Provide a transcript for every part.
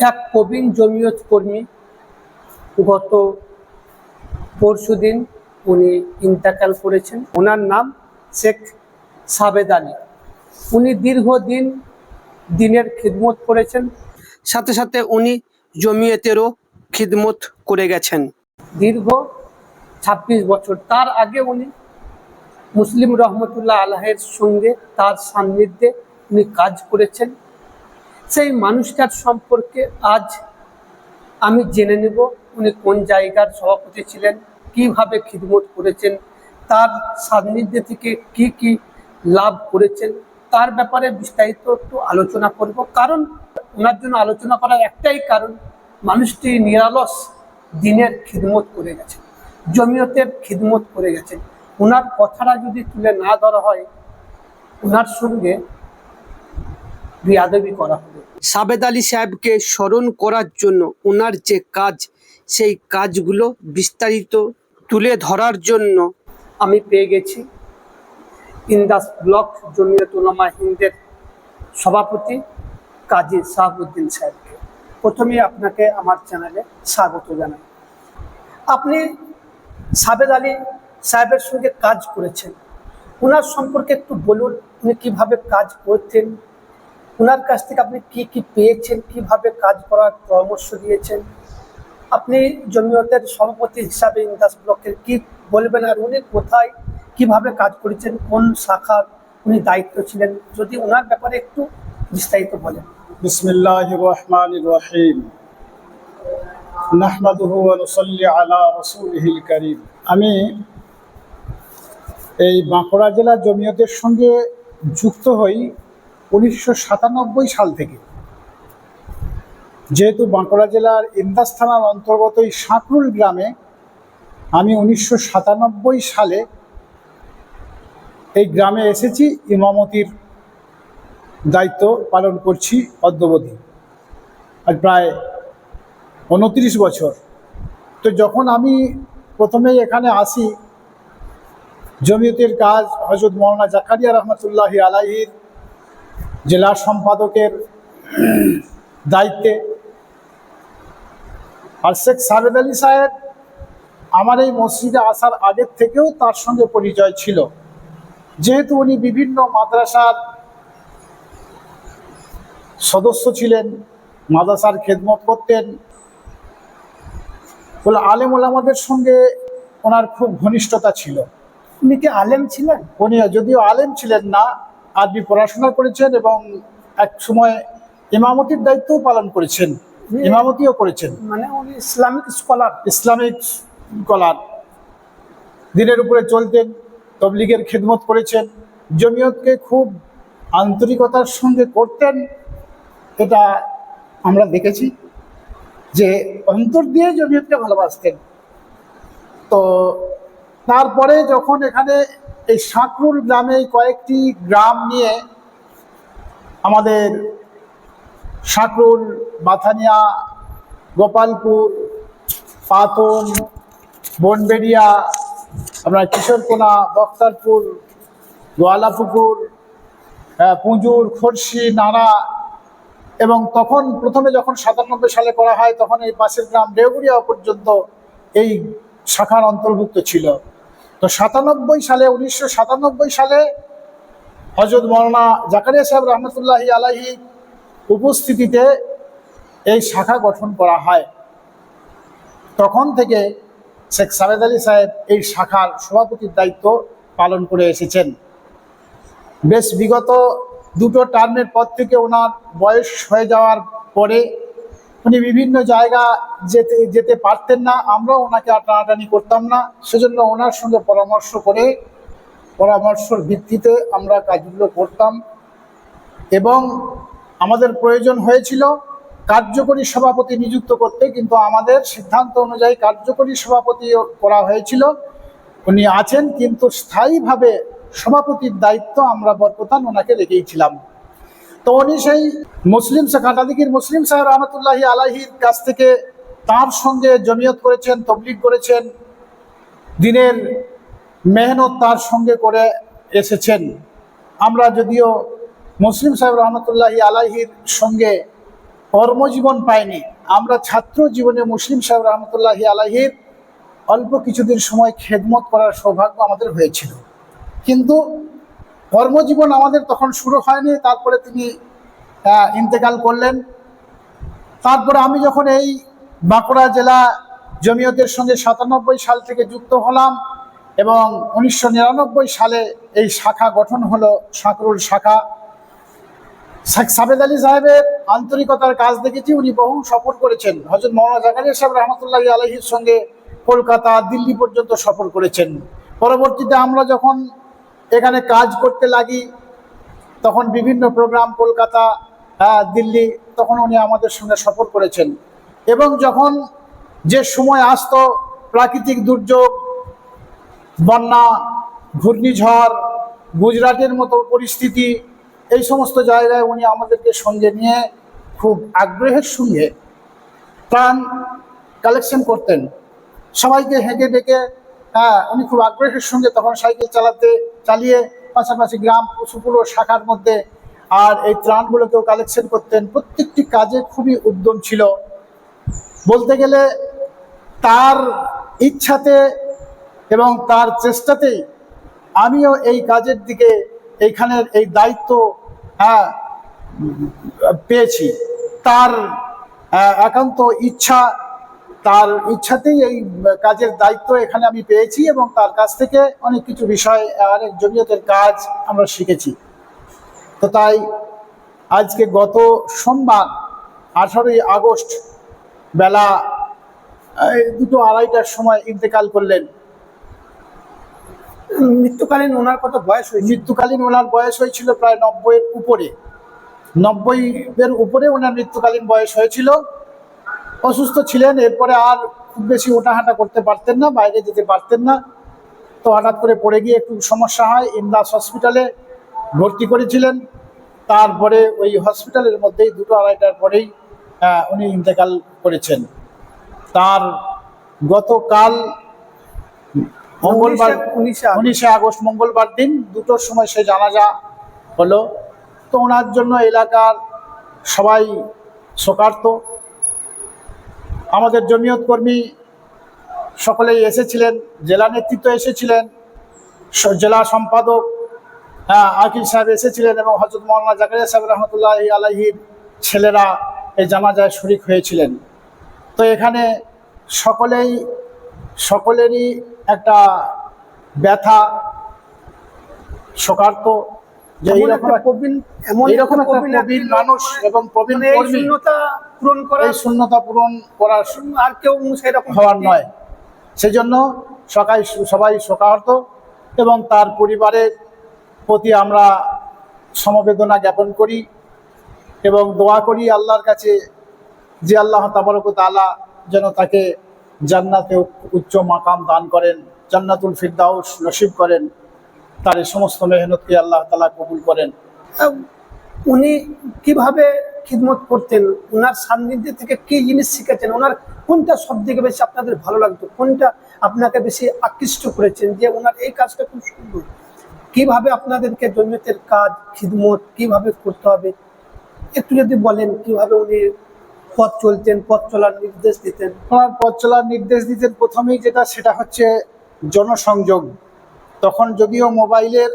এক প্রবীণ জমিয়ত কর্মী গত পরশুদিন উনি ইন্তেকাল করেছেন। ওনার নাম শেখ সাবেদ আলী। উনি দীর্ঘদিন দিনের খিদমত করেছেন। সাথে সাথে উনি জমিয়তেরও খিদমত করে গেছেন। দীর্ঘ ছাব্বিশ বছর। তার আগে উনি মুসলিম রহমতুল্লাহ আল্লাহের সঙ্গে তার সান্নিধ্যে উনি কাজ করেছেন। সেই মানুষটার সম্পর্কে আজ আমি জেনে নেব উনি কোন জায়গার সভাপতি ছিলেন, কীভাবে খিদমত করেছেন, তার সান্নিধ্যে থেকে কি কি লাভ করেছেন, তার ব্যাপারে বিস্তারিত একটু আলোচনা করব। কারণ ওনার জন্য আলোচনা করার একটাই কারণ, মানুষটি নিরালস দিনের খিদমত করে গেছেন জমিয়তের খিদমত করে গেছেন ওনার কথাটা যদি তুলে না ধরা হয় ওনার সঙ্গে বিয়াদবি করা হবে সাবেদ আলী সাহেবকে স্মরণ করার জন্য ওনার যে কাজ সেই কাজগুলো বিস্তারিত তুলে ধরার জন্য আমি পেয়ে গেছি ইন্দাস ব্লক জমিয়ত উলামা হিন্দের সভাপতি কাজী শাহাবুদ্দিন সাহেবকে। প্রথমে আপনাকে আমার চ্যানেলে স্বাগত জানাই। আপনি সাবেদ আলী সাহেবের সঙ্গে কাজ করেছেন। ওনার সম্পর্কে একটু বলুন উনি কীভাবে কাজ করতেন ওনার কাছ থেকে আপনি কি কি পেয়েছেন? কীভাবে কাজ করার পরামর্শ দিয়েছেন? আপনি জমিয়তের সভাপতি হিসাবে ইন্দাস ব্লকের কি বলবেন আর উনি কোথায় কীভাবে কাজ করেছেন? কোন শাখার উনি দায়িত্ব ছিলেন? যদি ওনার ব্যাপারে একটু বিস্তারিত বলেন। বিসমিল্লাহ রহমান রহিম নাহমাদুহু রসল্লি আলা রাসূলিহিল কারীম। আমি এই বাঁকুড়া জেলা জমিয়তের সঙ্গে যুক্ত হই। উনিশশো সাতানব্বই সাল থেকে। যেহেতু বাঁকুড়া জেলার ইন্দাস থানার অন্তর্গত এই সাঁকরুল গ্রামে আমি উনিশশো সাতানব্বই সালে এই গ্রামে এসেছি, ইমামতির দায়িত্ব পালন করছি অদ্যবধি। আর প্রায় উনত্রিশ বছর। তো যখন আমি প্রথমেই এখানে আসি, জমিয়তের কাজ হজরত মৌলানা জাকারিয়া রহমতুল্লাহ আলাহির জেলা সম্পাদকের দায়িত্বে। আর শেখ সাবেদ আলী সাহেব আমার এই মসজিদে আসার আগের থেকেও তার সঙ্গে পরিচয় ছিল। যেহেতু উনি বিভিন্ন মাদ্রাসার সদস্য ছিলেন মাদ্রাসার খেদমত করতেন বলে আলেম ওলামাদের সঙ্গে ওনার খুব ঘনিষ্ঠতা ছিল। উনি কি আলেম ছিলেন? উনি যদিও আলেম ছিলেন না আরবি পড়াশোনা করেছেন এবং এক সময় ইমামতির দায়িত্বও পালন করেছেন ইমামতিও করেছেন। মানে উনি ইসলামিক স্কলার। Islamic scholar. দিনের উপরে চলতেন তবলিগের খেদমত করেছেন জমিয়তকে খুব আন্তরিকতার সঙ্গে করতেন। এটা আমরা দেখেছি যে অন্তর দিয়ে জমিয়তকে ভালোবাসতেন। তো তারপরে যখন এখানে এই সাঁকরুল গ্রামে কয়েকটি গ্রাম নিয়ে আমাদের সাঁকরুল, বাথানিয়া, গোপালপুর, পাতন, বনবেড়িয়া আপনার কিশোরকোনা, বক্তারপুর, গোয়ালাপুকুর পুঁজুর, খড়শি, নাড়া এবং তখন প্রথমে যখন সাতানব্বই সালে করা হয় তখন এই পাশের গ্রাম দেওগুড়িয়া পর্যন্ত এই শাখার অন্তর্ভুক্ত ছিল। তো সাতানব্বই সালে, উনিশশো সাতানব্বই সালে হজরত মৌলানা জাকারিয়া সাহেব রহমতুল্লাহ আলাহি উপস্থিতিতে এই শাখা গঠন করা হয়। তখন থেকে শেখ সাবেদ আলী সাহেব এই শাখার সভাপতির দায়িত্ব পালন করে এসেছেন। বেশ বিগত দুটো টার্মের পর থেকে ওনার বয়স হয়ে যাওয়ার পরে উনি বিভিন্ন জায়গা যেতে যেতে পারতেন না, আমরাও ওনাকে আর টানাটানি করতাম না। সেজন্য ওনার সঙ্গে পরামর্শ করে, পরামর্শর ভিত্তিতে আমরা কাজগুলো করতাম। এবং আমাদের প্রয়োজন হয়েছিল কার্যকরী সভাপতি নিযুক্ত করতে, কিন্তু আমাদের সিদ্ধান্ত অনুযায়ী কার্যকরী সভাপতি করা হয়েছিল। উনি আছেন, কিন্তু স্থায়ীভাবে সভাপতির দায়িত্ব আমরা বরকতান ওনাকে রেখেইছিলাম তো উনি সেই মুসলিম কাটাদিকির মুসলিম সাহেব রহমতুল্লাহি আলাহির কাছ থেকে তার সঙ্গে জমিয়ত করেছেন, তবলিগ করেছেন, দিনের মেহনত তার সঙ্গে করে এসেছেন। আমরা যদিও মুসলিম সাহেব রহমতুল্লাহি আলাহির সঙ্গে কর্মজীবন পাইনি, আমরা ছাত্র জীবনে মুসলিম সাহেব রহমতুল্লাহি আলাহির অল্প কিছুদিন সময় খেদমত করার সৌভাগ্য আমাদের হয়েছিল। কিন্তু কর্মজীবন আমাদের তখন শুরু হয়নি, তারপরে তিনি ইন্তেকাল করলেন। তারপরে আমি যখন এই বাঁকুড়া জেলা জমিয়তের সঙ্গে সাতানব্বই সাল থেকে যুক্ত হলাম এবং উনিশশো নিরানব্বই সালে এই শাখা গঠন হলো সাঁকরুল শাখা। শেখ সাবেদ আলী সাহেবের আন্তরিকতার কাজ দেখেছি, উনি বহু সফর করেছেন। হজরত মৌলানা জাকারিয়া সাহেব রহমতুল্লাহ আলহির সঙ্গে কলকাতা, দিল্লি পর্যন্ত সফর করেছেন। পরবর্তীতে আমরা যখন এখানে কাজ করতে লাগি। তখন বিভিন্ন প্রোগ্রাম কলকাতা আহ, দিল্লি তখন উনি আমাদের সঙ্গে সফর করেছেন। এবং যখন যে সময় আসত প্রাকৃতিক দুর্যোগ বন্যা ঘূর্ণিঝড় গুজরাটের মতো পরিস্থিতি এই সমস্ত জায়গায় উনি আমাদেরকে সঙ্গে নিয়ে খুব আগ্রহের সঙ্গে প্রাণ কালেকশন করতেন। সবাইকে হেঁকে ডেকে হ্যাঁ উনি খুব আগ্রহের সঙ্গে তখন সাইকেল চালাতে, চালিয়ে পাশাপাশি গ্রাম পুরো শাখার মধ্যে আর এই ত্রাণগুলোকেও কালেকশন করতেন। প্রত্যেকটি কাজে খুবই উদ্যম ছিল। বলতে গেলে তার ইচ্ছাতে এবং তার চেষ্টাতেই আমিও এই কাজের দিকে এইখানের এই দায়িত্ব হ্যাঁ পেয়েছি। তার একান্ত ইচ্ছা তার ইচ্ছাতেই এই কাজের দায়িত্ব এখানে আমি পেয়েছি এবং তার কাছ থেকে অনেক কিছু বিষয় অনেক জমিয়তের কাজ আমরা শিখেছি। তো তাই আজকে গত সোমবার আঠারোই আগস্ট বেলা এই দুটো আড়াইটার সময় ইন্তেকাল করলেন। মৃত্যুকালীন ওনার কত বয়স হয়েছে মৃত্যুকালীন ওনার বয়স হয়েছিল প্রায় নব্বইয়ের উপরে। নব্বই এর উপরে ওনার মৃত্যুকালীন বয়স হয়েছিল। অসুস্থ ছিলেন এরপরে আর খুব বেশি ওঠাহাঁটা করতে পারতেন না বাইরে যেতে পারতেন না। তো হঠাৎ করে পড়ে গিয়ে একটু সমস্যা হয় ইন্দাস হসপিটালে ভর্তি করেছিলেন। তারপরে ওই হসপিটালের মধ্যেই দুটো আড়াইটার পরেই উনি ইন্তেকাল করেছেন। তার গতকাল মঙ্গলবার উনিশে উনিশে আগস্ট মঙ্গলবার দিন দুটোর সময় সে জানাজা হলো। তো ওনার জন্য এলাকার সবাই শোকার্ত। আমাদের জমিয়ত কর্মী সকলেই এসেছিলেন, জেলা নেতৃত্ব এসেছিলেন জেলা সম্পাদক হ্যাঁ আকিল সাহেব এসেছিলেন এবং হজরত মৌলানা জাকারিয়া সাহেব রহমতুল্লাহ আলাহির ছেলেরা এই জানাজায় শরিক হয়েছিলেন। তো এখানে সকলেই, সকলেরই একটা ব্যথা, শোকার্ত যে এমন প্রবীণ একটা প্রবীণ মানুষ এবং প্রবীণ মানে শূন্যতা পূরণ করা শূন্যতা পূরণ করার আর কেউ সেরকম হওয়ার নয়। সেই জন্য সবাই শোকাহত এবং তার পরিবারের প্রতি আমরা সমবেদনা জ্ঞাপন করি এবং দোয়া করি আল্লাহর কাছে যে আল্লাহ তাবারক তাআলা যেন তাকে জান্নাতে উচ্চ মাকাম দান করেন জান্নাতুল ফিরদাউস নসিব করেন। তার এই সমস্ত মেহনতকে আল্লাহ তালা কবুল করেন। উনি কীভাবে খিদমত করতেন? ওনার সান্নিধ্যে থেকে কি জিনিস শিখেছেন? ওনার কোনটা সব থেকে বেশি আপনাদের ভালো লাগতো? কোনটা আপনাকে বেশি আকৃষ্ট করেছেন যে ওনার এই কাজটা খুব সুন্দর? কীভাবে আপনাদেরকে জমিয়তের কাজ খিদমত কীভাবে করতে হবে? একটু যদি বলেন কীভাবে উনি পথ চলতেন পথ চলার নির্দেশ দিতেন। ওনার পথ চলার নির্দেশ দিতেন। প্রথমেই যেটা সেটা হচ্ছে জনসংযোগ। তখন যদিও মোবাইলের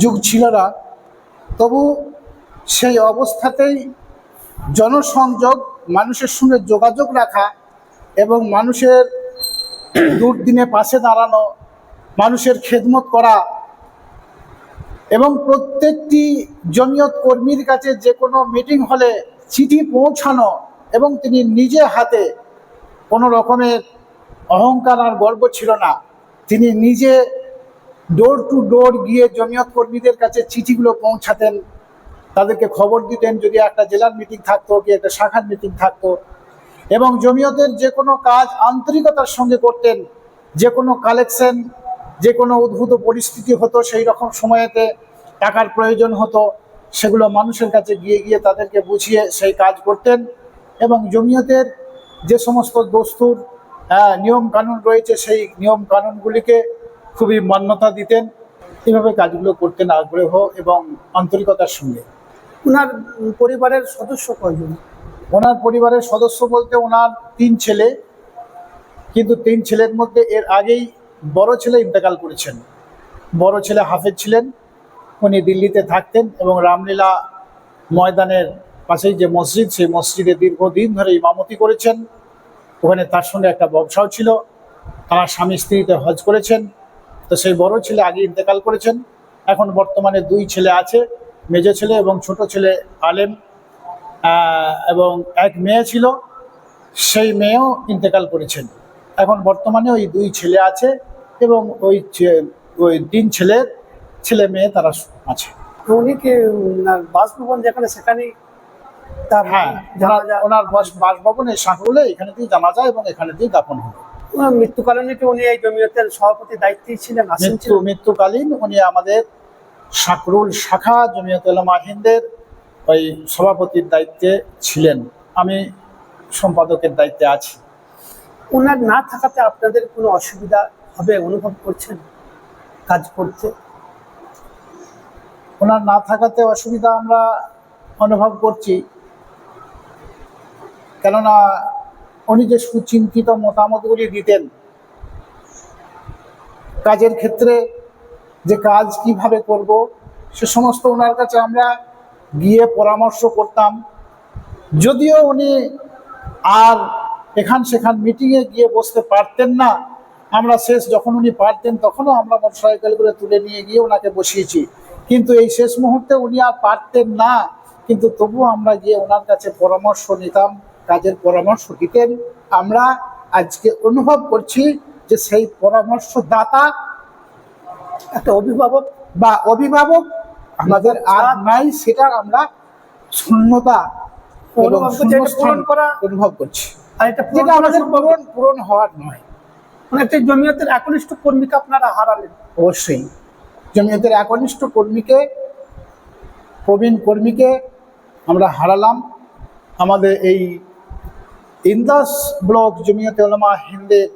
যুগ ছিল না, তবু সেই অবস্থাতেই জনসংযোগ, মানুষের সঙ্গে যোগাযোগ রাখা এবং মানুষের দুর্দিনে পাশে দাঁড়ানো, মানুষের খেদমত করা এবং প্রত্যেকটি জমিয়ত কর্মীর কাছে যে কোনো মিটিং হলে চিঠি পৌঁছানো এবং তিনি নিজে হাতে কোনো রকমের অহংকার আর গর্ব ছিল না। তিনি নিজে ডোর টু ডোর গিয়ে জমিয়ত কর্মীদের কাছে চিঠিগুলো পৌঁছাতেন, তাদেরকে খবর দিতেন, যদি একটা জেলার মিটিং থাকতো, কি একটা শাখার মিটিং থাকতো। এবং জমিয়তের যে কোনো কাজ আন্তরিকতার সঙ্গে করতেন, যে কোনো কালেকশন যে কোনো উদ্ভূত পরিস্থিতি হতো, সেই রকম সময়েতে টাকার প্রয়োজন হতো, সেগুলো মানুষের কাছে গিয়ে গিয়ে তাদেরকে বুঝিয়ে সেই কাজ করতেন। এবং জমিয়তের যে সমস্ত দস্তুর নিয়ম কানুন রয়েছে, সেই নিয়ম কানুনগুলিকে খুবই মান্যতা দিতেন। এভাবে কাজগুলো করতেন আগ্রহ এবং আন্তরিকতার সঙ্গে। ওনার পরিবারের সদস্য কয়জন? ওনার পরিবারের সদস্য বলতে ওনার তিন ছেলে কিন্তু তিন ছেলের মধ্যে এর আগেই বড় ছেলে ইন্তেকাল করেছেন। বড় ছেলে হাফেজ ছিলেন উনি দিল্লিতে থাকতেন এবং রামলীলা ময়দানের পাশেই যে মসজিদ সেই মসজিদে দীর্ঘদিন ধরে ইমামতি করেছেন। ওখানে তার সঙ্গে একটা ব্যবসাও ছিল। তারা স্বামী স্ত্রীতে হজ করেছেন। তো সেই বড় ছেলে আগে ইন্তেকাল করেছেন। এখন বর্তমানে দুই ছেলে আছে মেজো ছেলে এবং ছোট ছেলে আলেম এবং এক মেয়ে ছিল। সেই মেয়েও ইন্তেকাল করেছেন। এখন বর্তমানে ওই দুই ছেলে আছে এবং ওই ওই তিন ছেলের ছেলে মেয়ে তারা আছে। উনি কি বাসভবন যেখানে সেখানেই তার হ্যাঁ ওনার ওনার বাস- বাসভবনে সাঁকরুলে এখানে দিয়ে জানা যায় এবং এখানে দিয়ে দাপন হবে মৃত্যুকালীন উনি এই জমিয়তের সভাপতি দায়িত্বেই ছিলেন আসেন মৃত্যু মৃত্যুকালীন উনি আমাদের সাকরুল শাখা জমিয়ত উলামা হিন্দের ওই সভাপতির দায়িত্বে ছিলেন। আমি সম্পাদকের দায়িত্বে আছি। ওনার না থাকাতে আপনাদের কোনো অসুবিধা হবে অনুভব করছেন কাজ করতে? ওনার না থাকাতে অসুবিধা আমরা অনুভব করছি। কেননা উনি যে সুচিন্তিত মতামতগুলি দিতেন। কাজের ক্ষেত্রে যে কাজ কীভাবে করব, সে সমস্ত ওনার কাছে আমরা গিয়ে পরামর্শ করতাম। যদিও উনি আর এখান সেখান মিটিংয়ে গিয়ে বসতে পারতেন না, আমরা শেষ যখন উনি পারতেন তখনও আমরা মোটরসাইকেল করে তুলে নিয়ে গিয়ে ওনাকে বসিয়েছি। কিন্তু এই শেষ মুহূর্তে উনি আর পারতেন না, কিন্তু তবুও আমরা গিয়ে ওনার কাছে পরামর্শ নিতাম। কাজের পরামর্শ দিতেন আমরা আজকে অনুভব করছি যে সেই পরামর্শদাতা একটা অভিভাবক বা অভিভাবক আমাদের আর নাই সেটার আমরা শূন্যতা অনুভব করছি, এটা শূন্যস্থান পূরণ করা- অনুভব করছি। আর এটা যেটা আমাদের পূরণ পূরণ হওয়ার নয়। মানে একটা জমিয়তের একনিষ্ঠ কর্মীকে আপনারা হারালেন। অবশ্যই। জমিয়তের একনিষ্ঠ কর্মীকে প্রবীণ কর্মীকে আমরা হারালাম। আমাদের এই ইন্দাস ব্লক জমিয়তে ওলামা হিন্দের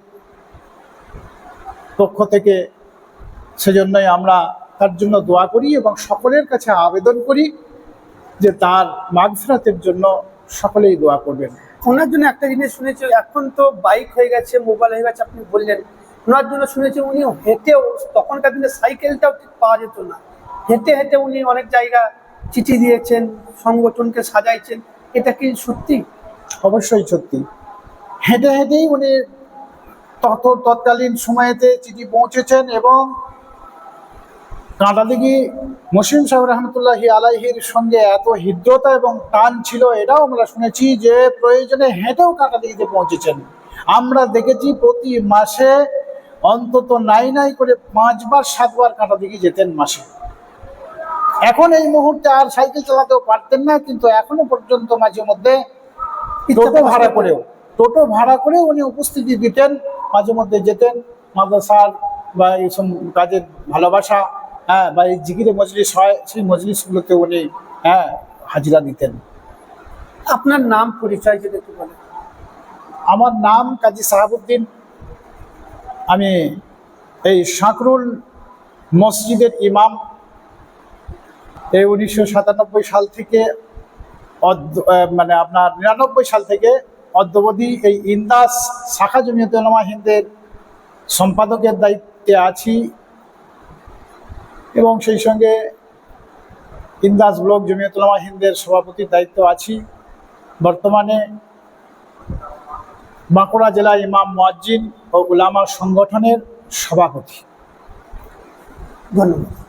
পক্ষ থেকে সেজন্যই আমরা তার জন্য দোয়া করি এবং সকলের কাছে আবেদন করি যে তার মাগফিরাতের জন্য সকলেই দোয়া করবেন। ওনার জন্য একটা জিনিস শুনেছি, এখন তো বাইক হয়ে গেছে মোবাইল হয়ে গেছে, আপনি বললেন। ওনার জন্য শুনেছি উনি হেঁটেও, তখনকার দিনে সাইকেলটাও ঠিক পাওয়া যেত না। হেঁটে হেঁটে উনি অনেক জায়গা চিঠি দিয়েছেন, সংগঠনকে সাজাইছেন। এটা কি সত্যি? অবশ্যই সত্যি। হেঁটে হেঁটেই উনি তত তৎকালীন সময়েতে চিঠি পৌঁছেছেন এবং কাঁটাদিঘি মুসলিম সাহেব রহমতুল্লাহি আলাইহির সঙ্গে এত হৃদ্রতা এবং টান ছিল এটাও আমরা শুনেছি যে প্রয়োজনে হেঁটেও কাঁটাদিঘিতে পৌঁছেছেন। আমরা দেখেছি প্রতি মাসে অন্তত নাই নাই করে পাঁচবার, সাতবার কাঁটাদিঘি যেতেন মাসে। এখন এই মুহূর্তে আর সাইকেল চালাতেও পারতেন না, কিন্তু এখনও পর্যন্ত মাঝে মধ্যে টোটো ভাড়া করেও। টোটো ভাড়া করে উনি উপস্থিতি দিতেন মাঝে মধ্যে যেতেন মাদ্রাসার বা এইসব কাজের ভালোবাসা হ্যাঁ বা এই জিকিরে মজলিস হয় সেই মজলিসগুলোতে উনি হ্যাঁ হাজিরা দিতেন। আপনার নাম পরিচয় যদি একটু বলেন। আমার নাম কাজী সাহাবুদ্দিন। আমি এই সাঁকরুল মসজিদের ইমাম। এই উনিশশো সাতানব্বই সাল থেকে মানে আপনার নিরানব্বই সাল থেকে অদ্যবধি এই ইন্দাস শাখা জমিয়ত উলামা হিন্দের সম্পাদকের দায়িত্বে আছি এবং সেই সঙ্গে ইন্দাস ব্লক জমিয়ত উলামা হিন্দের সভাপতির দায়িত্ব আছি। বর্তমানে বাঁকুড়া জেলা ইমাম মোয়াজ্জিন ও উলামা সংগঠনের সভাপতি। ধন্যবাদ।